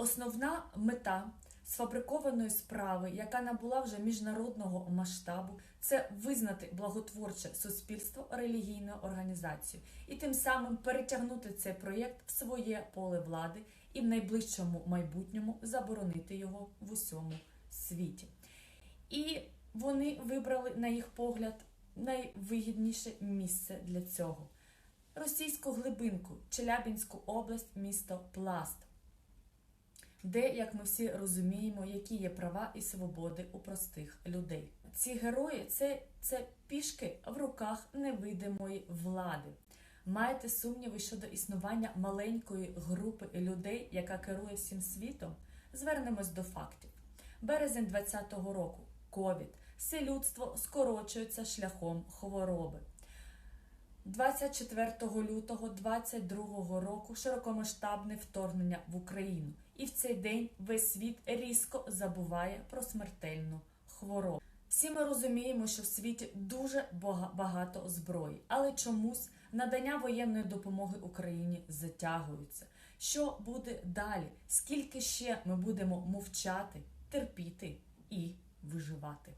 Основна мета сфабрикованої справи, яка набула вже міжнародного масштабу, це визнати благотворче суспільство релігійною організацією і тим самим перетягнути цей проєкт в своє поле влади і в найближчому майбутньому заборонити його в усьому світі. І вони вибрали, на їх погляд, найвигідніше місце для цього російську глибинку, Челябінську область, місто Пласт, де, як ми всі розуміємо, які є права і свободи у простих людей. Ці герої це, це пішки в руках невидимої влади. Маєте сумніви щодо існування маленької групи людей, яка керує всім світом? Звернемось до фактів. Березень 2020 року ковід. Все людство скорочується шляхом хвороби. 24 лютого 2022 року широкомасштабне вторгнення в Україну. І в цей день весь світ різко забуває про смертельну хворобу. Всі ми розуміємо, що в світі дуже багато зброї, але чомусь надання воєнної допомоги Україні затягуються. Що буде далі? Скільки ще ми будемо мовчати, терпіти і виживати?